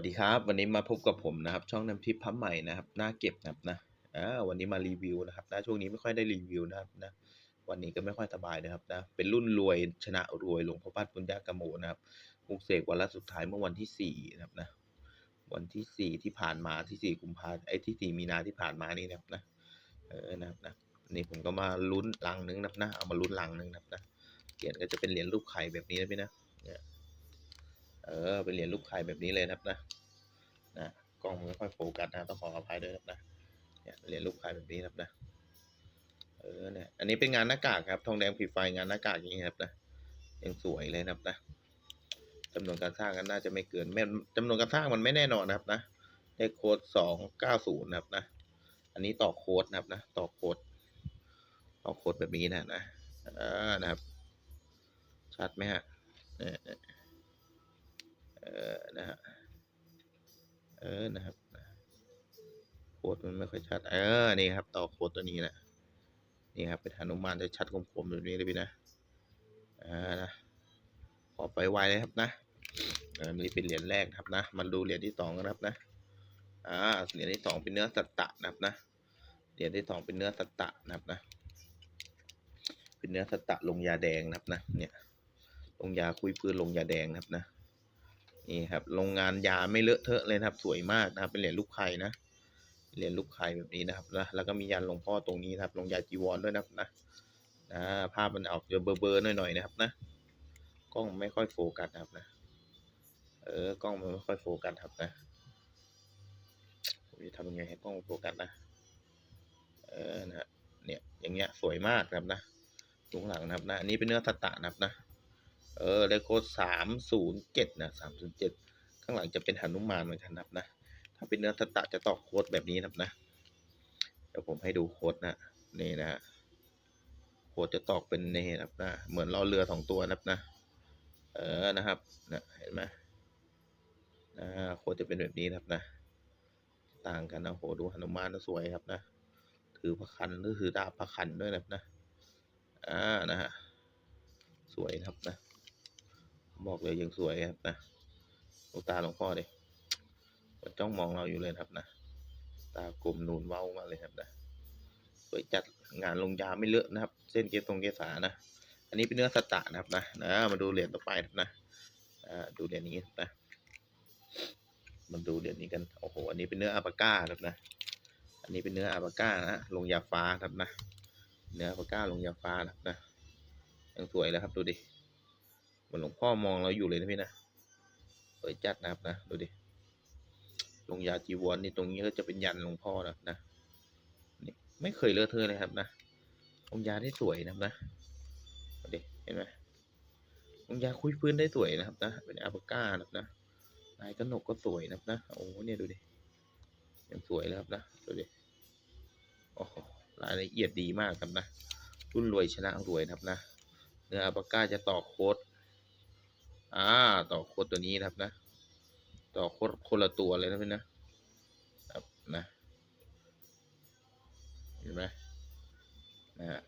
วัสดีครับ วันนี้มาพบกับผมนะครับ ช่องน้ำทิพย์พับใหม่นะครับหน้าเก็บนะครับนะอ่าวันนี้มารีวิวนะครับนะช่วงนี้ไม่ค่อยได้รีวิวนะครับนะวันนี้ก็ไม่ค่อยสบายนะครับนะเป็นรุ่นรวยชนะรวยหลวงพ่อพัดปุญญากโมนะครับปลุกเสกวันละสุดท้ายเมื่อวันที่สี่นะครับนะวันที่สี่ที่ผ่านมาที่สี่กุมภาไอ้ที่สี่มีนาที่ผ่านมานี่นะครับนะเออนะครับนะนี่ผมก็มาลุ้นลังนึงนะครับนะเอามาลุ้นลังนึงนะครับนะเหรียญก็จะเป็นเหรียญรูปไข่แบบนี้นะพี่นะ เออเป็นเหรียญรูปไข่แบบนี้เลยนะครับนะนะกล้องมันไม่ค่อยโฟกัสนะต้องขออภัยด้วยนะครับนะเนี่ยเหรียญรูปไข่แบบนี้นะครับนะเออเนี่ยอันนี้เป็นงานหน้ากากครับทองแดงผีไฟงานหน้ากากอย่างนี้ครับนะยังสวยเลยนะครับนะจำนวนการสร้างกันน่าจะไม่เกินแม่จำนวนการสร้างมันไม่แน่นอนนะครับนะเลขโค้ดสองเก้าศูนย์นะครับนะอันนี้ต่อโค้ดนะครับนะต่อโค้ดต่อโค้ดแบบนี้นะนะอ่านะครับชัดไหมฮะเนี่ย นะฮะ เออ นะครับ โคดมันไม่ค่อยชัด เออ นี่ครับ ต่อโคดตัวนี้นะ นี่ครับ เป็นหนุมานจะชัดคมๆแบบนี้เลยพี่นะ อ่า นะ ขอไปไวเลยครับนะเออนี่เป็นเหรียญแรกครับนะ มาดูเหรียญที่สองกันครับนะ อ่า เหรียญที่สองเป็นเนื้อสัตตะนะครับนะ เหรียญที่สองเป็นเนื้อสัตตะนะครับนะ เป็นเนื้อสัตตะลงยาแดงนะครับนะ เนี่ย ลงยาคุยพื้นลงยาแดงนะครับนะ นี่ครับโรงงานยาไม่เลอะเทอะเลยนะครับ สวยมากนะครับ เป็นเหรียญลูกไข่นะเหรียญลูกไข่แบบนี้นะครับนะแล้วก็มียันหลวงพ่อตรงนี้นะครับลงยาจีวรด้วยนะครับนะนะภาพมันออกจะเบลอๆหน่อยๆนะครับนะกล้องไม่ค่อยโฟกัสนะครับนะเออกล้องมันไม่ค่อยโฟกัสครับนะผมจะทำยังไงให้กล้องโฟกัสนะเออนะเนี่ยอย่างเงี้ยสวยมากครับนะตรงหลังนะครับนะอันนี้เป็นเนื้อตะตะนะครับนะ เออเลขโค้ดสามศูนย์เจ็ดนะสามศูนย์เจ็ดข้างหลังจะเป็นหนุมานเหมือนกันนะครับนะ ถ้าเป็นเนื้อตะตตะจะต่อโค้ดแบบนี้นะครับนะ เดี๋ยวผมให้ดูโค้ดนะ นี่นะฮะโค้ดจะตอกเป็นนี่นะครับนะ เหมือนล้อเรือสองตัวนะครับนะ เออนะครับนะเห็นไหมนะโค้ดจะเป็นแบบนี้นะครับนะ ต่างกันนะโหดูหนุมานสวยครับนะถือพระคันหรือถือดาบพระคันด้วยนะครับนะ อ่านะฮะ สวยครับนะ บอกเลยยังสวยครับนะดูตาหลวงพ่อดิมันจ้องมองเราอยู่เลยครับนะ ตากลมนูนเว้ามาเลยครับนะสวยจัดงานลงยาไม่เลอะนะครับ เส้นเกตรงเกสานะ อันนี้เป็นเนื้อสตะนะครับนะนะ มาดูเหรียญต่อไปนะอ่าดูเหรียญนี้นะมาดูเหรียญนี้กัน โอ้โห อันนี้เป็นเนื้ออาปาก้าครับนะ อันนี้เป็นเนื้ออาปาก้านะลงยาฟ้าครับนะ เนื้ออาปาก้าลงยาฟ้านะครับนะยังสวยแล้วครับดูดิ เหมือนหลวงพ่อมองเราอยู่เลยนะพี่นะสวยจัดนะครับนะดูดิลงยาจีวรนี่ตรงนี้ก็จะเป็นยันหลวงพ่อนะนะนี่ไม่เคยเลอะเทอะเลยครับนะลงยาได้สวยนะครับนะดูดิเห็นไหมลงยาคุยพื้นได้สวยนะครับนะเป็นอาปาก้านะครับนะลายกระหนกก็สวยนะครับนะโอ้เนี่ยดูดิยังสวยแล้วครับนะดูดิโอ้โหรายละเอียดดีมากครับนะรุ่นรวยชนะรวยนะครับนะเนื้ออัลปาก้าจะต่อโค้ด อ่า ต่อโค้ดตัวนี้นะครับนะ ต่อโค้ดคนละตัวเลยนะเพี่อนนะครับนะ เห็นไหมนะฮะ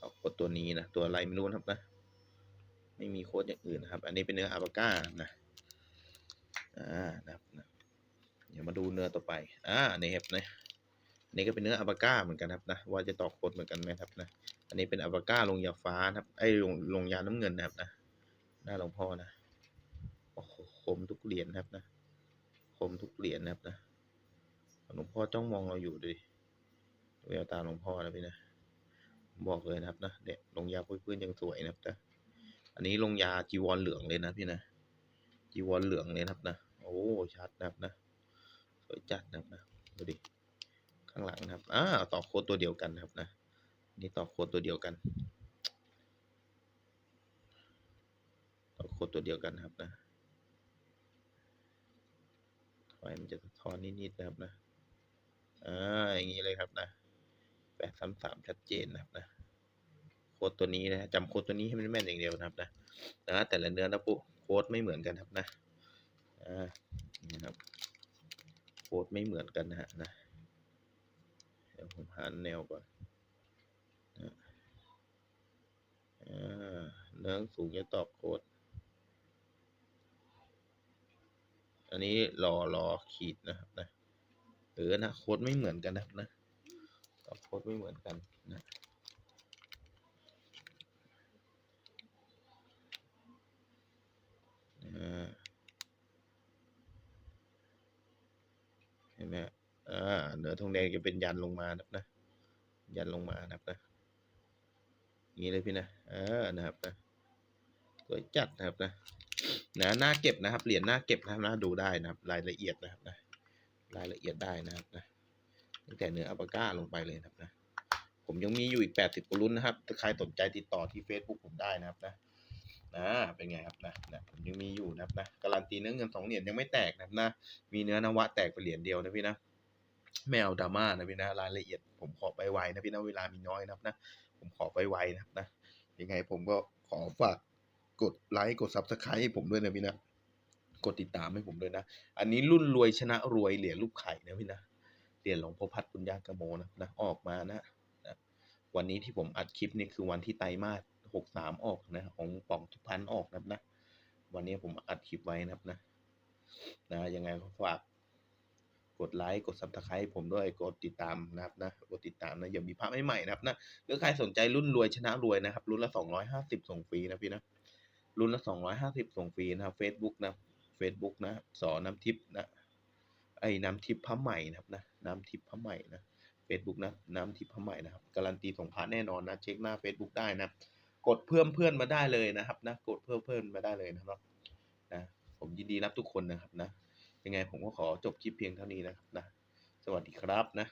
ต่อโค้ดตัวนี้นะ ตัวอะไรไม่รู้นะครับนะ ไม่มีโค้ดอย่างอื่นนะครับ อันนี้เป็นเนื้ออัลปาก้านะ อ่า นะครับนะเดี๋ยวมาดูเนื้อต่อไป อ่า นี่ครับนะนนี้ก็เป็นเนื้ออัลปาก้าเหมือนกันครับนะ ว่าจะต่อโคดเหมือนกันไหมครับนะ อันนี้เป็นอัลปาก้าลงยาฟ้านะครับ ไอ้ลงลงยาน้ำเงินนะครับนะ หน้าหลวงพ่อนะ โอ้โหคมทุกเหรียญนะครับนะ คมทุกเหรียญนะครับนะ หลวงพ่อจ้องมองเราอยู่ดิแววตาหลวงพ่อนะพี่นะบอกเลยนะครับนะเนี่ยลงยาพื้นยังสวยนะครับนะอันนี้ลงยาจีวรเหลืองเลยนะพี่นะ จีวรเหลืองเลยนะครับนะ โอ้ ชัดนะครับนะ สวยจัดนะครับนะ ดูดิ ข้างหลังนะครับ อ่า ต่อโค้ดตัวเดียวกันนะครับนะ นี่ต่อโค้ดตัวเดียวกัน ต่อโค้ดตัวเดียวกันครับนะถอยมันจะทอนนิดๆนะครับนะอ่าอย่างนี้เลยครับนะแปดสามสามชัดเจนนะครับนะโค้ดตัวนี้นะจำโค้ดตัวนี้ให้มันแม่นอย่างเดียวนะครับนะนะแต่ละเนื้อนะปุ๊โค้ดไม่เหมือนกันครับนะอ่านี่ครับโค้ดไม่เหมือนกันนะฮะนะเดี๋ยวผมหาแนวก่อน เนื้อสูงจะตอบโค้ด อันนี้รอรอขีดนะครับนะเออนะโค้ดไม่เหมือนกันนะครับนะโค้ดไม่เหมือนกันนะเห็นไหมอ่าเหนือทองแดงจะเป็นยันลงมานะครับนะ ยันลงมานะครับนะ นี้เลยพี่นะอ่านะครับนะสวยจัดนะครับนะนะหน้าเก็บนะครับเหรียญหน้าเก็บนะครับนะดูได้นะครับ รายละเอียดนะครับนะรายละเอียดได้นะครับนะตั้งแต่เนื้ออัปปาก้าลงไปเลยนะครับนะผมยังมีอยู่อีกแปดสิบกว่ารุ่นนะครับถ้าใครสนใจติดต่อที่ Facebook ผมได้นะครับนะนะเป็นไงครับนะนะผมยังมีอยู่นะครับนะการันตีเนื้อเงินสองเหรียญยังไม่แตกนะครับนะมีเนื้อนวะแตกไปเหรียญเดียวนะพี่นะไม่เอาดราม่านะพี่นะรายละเอียดผมขอไปไวนะพี่นะเวลามีน้อยนะครับนะ ผมขอไปไวนะนะยังไงผมก็ขอฝากกดไลค์กดซับสไครต์ให้ผมด้วยนะพี่นะกดติดตามให้ผมด้วยนะ อันนี้รุ่นรวยชนะรวยเหรียญลูกไข่นะพี่นะเหรียญหลวงพ่อพัดปุญญากโมนะนะออกมานะนะวันนี้ที่ผมอัดคลิปนี่คือวันที่ไตรมาสหกสามออกนะของป่องทุพันออกนะนะวันนี้ผมอัดคลิปไว้นะครับนะนะยังไงก็ฝาก กดไลค์กดซับสไครต์ผมด้วยกดติดตามนะครับนะกดติดตามนะอย่ามีภาพใหม่ๆนะครับนะหรือใครสนใจรุ่นรวยชนะรวยนะครับ รุ่นละสองร้อยห้าสิบส่งฟรีนะพี่นะรุ่นละสองร้อยห้าสิบส่งฟรีนะครับเฟซบุ๊กนะเฟซบุ๊กนะสอน้ำทิพย์นะไอ้น้ำทิพย์พระใหม่นะครับนะน้ำทิพย์พระใหม่นะ Facebook นะน้ำทิพย์พระใหม่นะครับการันตีส่งพระแน่นอนนะเช็คหน้า Facebook ได้นะกดเพิ่มเพื่อนมาได้เลยนะครับนะกดเพิ่มเพื่อนมาได้เลยนะครับนะผมยินดีรับทุกคนนะครับนะ ยังไงผมก็ขอจบคลิปเพียงเท่านี้นะครับนะ สวัสดีครับนะ